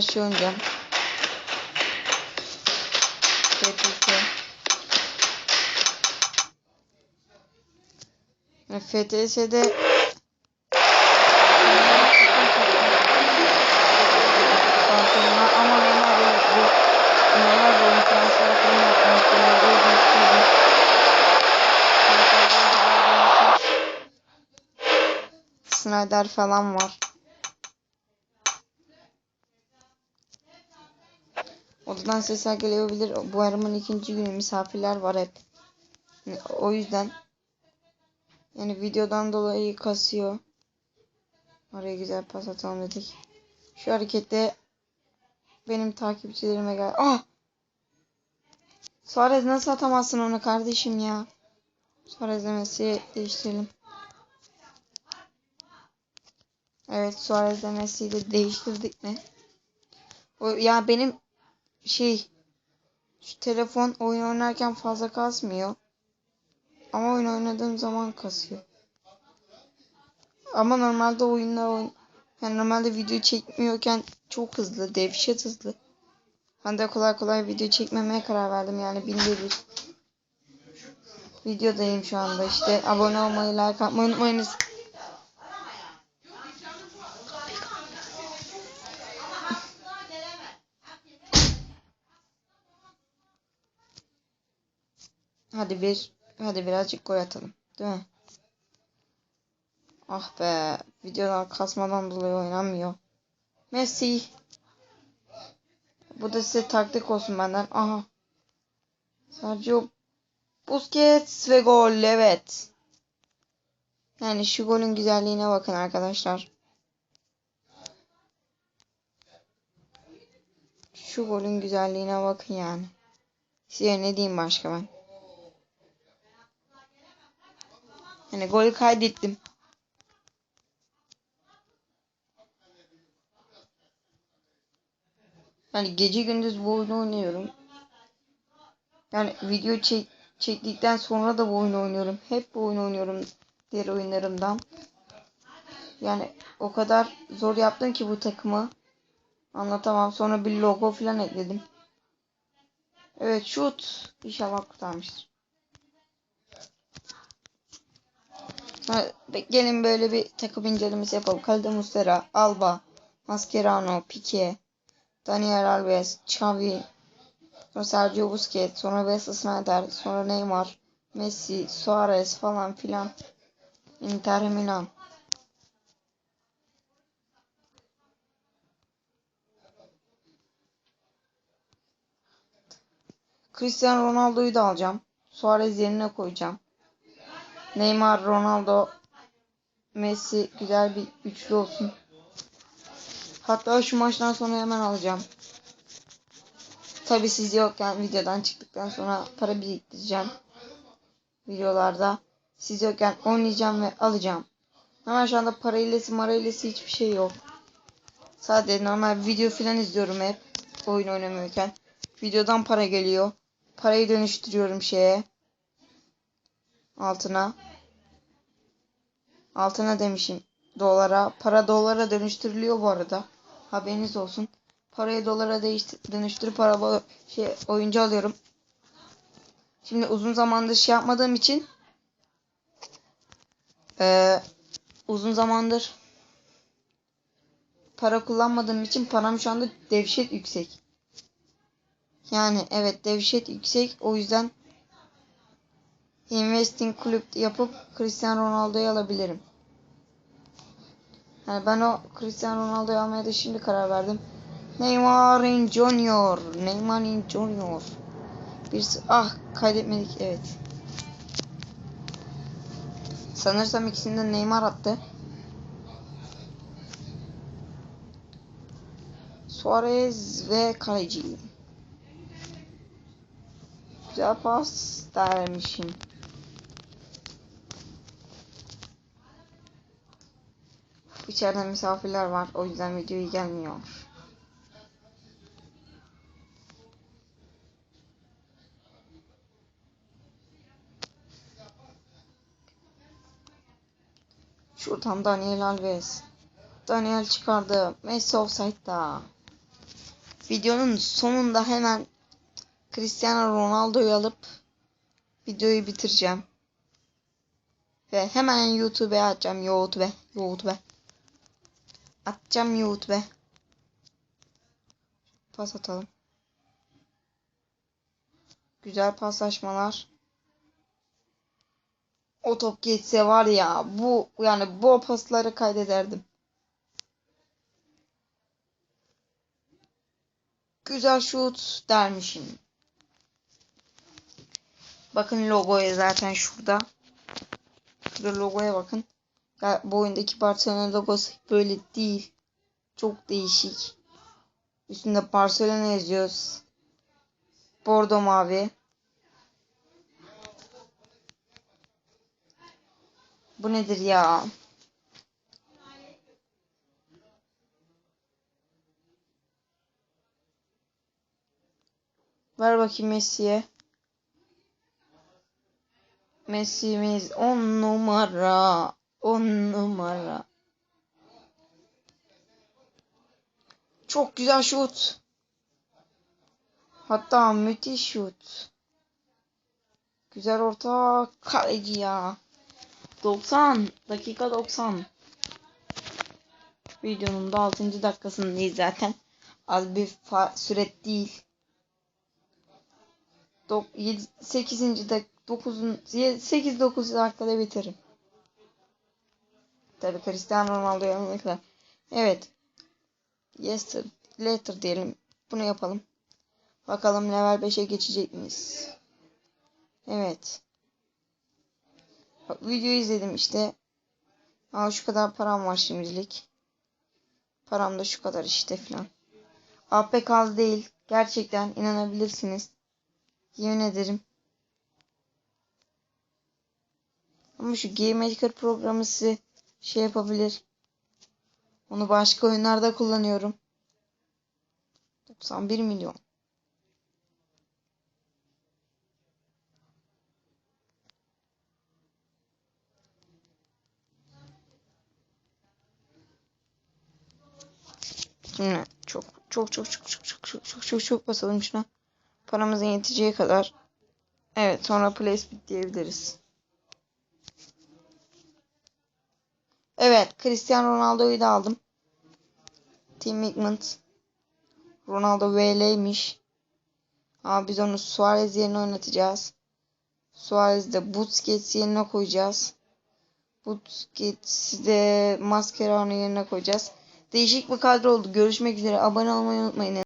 FTS. Ve FTS'de. Snyder falan var. Odadan sesler gelebilir. Bu aramın ikinci günü misafirler var hep. O yüzden yani videodan dolayı kasıyor. Oraya güzel pas atalım dedik. Şu harekette benim takipçilerime gel. Ah! Suarez nasıl atamazsın onu kardeşim ya? Suarez Messi'yi değiştirelim. Evet Suarez Messi'yi de değiştirdik mi? O ya benim şey şu telefon oyun oynarken fazla kasmıyor. Ama oyun oynadığım zaman kasıyor. Ama normalde oyunda oyun yani normalde video çekmiyorken çok hızlı, dehşet hızlı. Ben de kolay kolay video çekmemeye karar verdim yani binde bir. Videodayım şu anda işte. Abone olmayı, like atmayı unutmayınız. Hadi bir, hadi birazcık gol atalım. Değil mi? Ah be, videolar kasmadan dolayı oynanmıyor. Messi. Bu da size taktik olsun benden. Aha. Sergio Busquets ve gol evet. Yani şu golün güzelliğine bakın arkadaşlar. Şu golün güzelliğine bakın yani. Size ne diyeyim başka ben. Yani golü kaydettim. Yani gece gündüz bu oyunu oynuyorum. Yani video çek çektikten sonra da bu oyunu oynuyorum. Hep bu oyunu oynuyorum diğer oyunlarımdan. Yani o kadar zor yaptım ki bu takımı. Anlatamam. Sonra bir logo falan ekledim. Evet şut. İnşallah kurtarmıştır. Gelin böyle bir takım incelemesi yapalım. Kalede Mustera, Alba, Mascherano, Pique, Daniel Alves, Xavi, sonra Sergio Busquets, sonra Wesley Sneijder, sonra Neymar, Messi, Suarez falan filan. Inter Milan. Cristiano Ronaldo'yu da alacağım. Suarez yerine koyacağım. Neymar, Ronaldo, Messi güzel bir üçlü olsun. Hatta şu maçtan sonra hemen alacağım. Tabi siz yokken videodan çıktıktan sonra para biriktireceğim. Videolarda siz yokken oynayacağım ve alacağım. Hemen şu anda para ilesi mara ilesi hiçbir şey yok. Sadece normal video filan izliyorum hep. Oyun oynamıyorken. Videodan para geliyor. Parayı dönüştürüyorum şeye. Altına. Altına demişim. Dolara. Para dolara dönüştürülüyor bu arada. Haberiniz olsun. Parayı dolara değiştir dönüştürüp araba şey oyuncu alıyorum. Şimdi uzun zamandır şey yapmadığım için ee, uzun zamandır para kullanmadığım için param şu anda devşet yüksek. Yani evet devşet yüksek. O yüzden investing kulüp yapıp Cristiano Ronaldo'yu alabilirim. Yani ben o Cristiano Ronaldo'yu almaya da şimdi karar verdim. Neymar Junior. Neymar Junior. Bir ah kaydetmedik evet. Sanırsam ikisinde Neymar attı. Suarez ve kaleci. Güzel pas dermişim. İçeride misafirler var. O yüzden videoyu gelmiyor. Şuradan Daniel Alves. Daniel çıkardı. Messi offside'da. videonun sonunda hemen Cristiano Ronaldo'yu alıp videoyu bitireceğim. Ve hemen YouTube'a atacağım. YouTube, YouTube. Atacağım YouTube. Pas atalım. Güzel paslaşmalar. O top geçse var ya bu yani bu pasları kaydederdim. Güzel şut dermişim. Bakın logoya zaten şurada. Şurada logoya bakın. Bu oyundaki Barcelona logosu böyle değil. Çok değişik. Üstünde Barcelona yazıyor. Bordo mavi. Bu nedir ya? Ver bakayım Messi'ye. Messi'miz on numara. On numara. Çok güzel şut. Hatta müthiş şut. Güzel orta kaleci ya. 90 dakika 90. Videonun da 6. dakikasındayız zaten. Az bir süre değil. 8. dak 9. 8 9 dakikada bitiririm. Tabii Cristiano Ronaldo yanına kadar. Evet. Yesterday, later diyelim. Bunu yapalım. Bakalım level 5'e geçecek miyiz? Evet. Bak, videoyu izledim işte. Aa şu kadar param var şimdilik. Param da şu kadar işte filan. AP az değil. Gerçekten inanabilirsiniz. Yemin ederim. Ama şu Game Maker programı size şey yapabilir. Onu başka oyunlarda kullanıyorum. 91 milyon. Şimdi çok çok çok çok çok çok çok çok çok çok basalım şuna. Paramızın yeteceği kadar. Evet sonra play speed diyebiliriz. Evet Cristiano Ronaldo'yu da aldım. Team Migment. Ronaldo VL'ymiş. Ama biz onu Suarez yerine oynatacağız. Suarez de Busquets yerine koyacağız. Busquets'i de Mascherano yerine koyacağız. Değişik bir kadro oldu. Görüşmek üzere. Abone olmayı unutmayın.